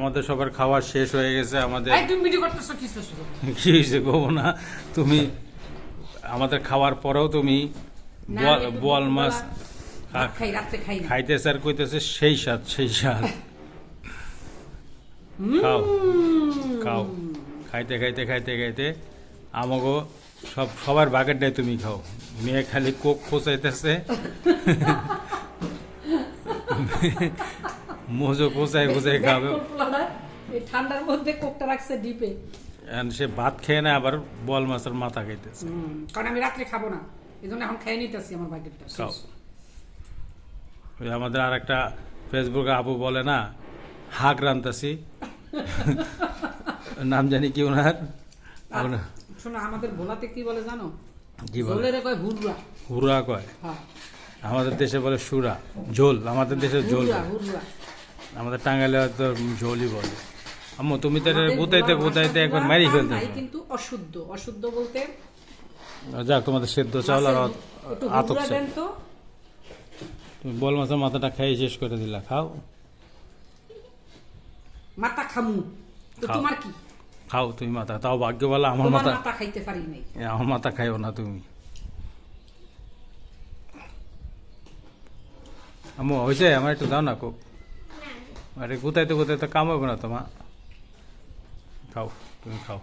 আমাদের সবার খাওয়া শেষ হয়ে গেছে আমাদের তুমি ভিডিও করতেছো কি কি হয়েছে গো না? তুমি আমাদের খাওয়ার পরেও তুমি বোয়াল- মাছ খাইতেছে আর কইতেছে সেই স্বাদ সেই স্বাদ। খাও খাও। খাইতে খাইতে খাইতে খাইতে আমাগো সব সবার বাগেরটাই তুমি খাও। মেয়ে খালি কোক খোঁচাইতেছে। মোজো কোচাই খাবে। ঠান্ডার মধ্যে কোকটা রাখছে ডিপে সে ভাত খেয়ে না আবার বল মাছের মাথা খাইতেছে। কারণ আমি রাত্রে খাব না। এই জন্য এখন খেয়ে নিতেছি আমার বাকেটটা খাও। ওই আমাদের আর একটা ফেসবুকে আপু বলে না হাক রান্তাছি নাম জানি কি ওনার? শোনো আমাদের ভোলাতে কি বলে জানো? কি বলে? কয় হুররা। হুরা কয়? হ্যাঁ। আমাদের দেশে বলে সুরা। ঝোল আমাদের দেশে ঝোল হুররা। আমাদের টাঙ্গাইলে তো ঝোলই বলে। আম্মু তুমি তো গুতাইতে গুতাইতে ভাষা একবার মারি ফেলতে। কিন্তু অশুদ্ধ। অশুদ্ধ বলতে যাক তোমাদের সেদ্ধ চাউল আর আতক তুমি বল মাছের মাথাটা খেয়ে শেষ করে দিলা খাও। মাথা খামু। তো। তোমার কি? খাও তুমি মাথা তাও ভাগ্য বলা আমার মাথা মাথা খাইতে পারি নাই। আমার মাথা খাইও না তুমি। আম্মু হয়েছে? আমার একটু দাও না কোক আরে গুতাইতে গুতাইতে কাম হবে না তোমা খাও তুমি খাও।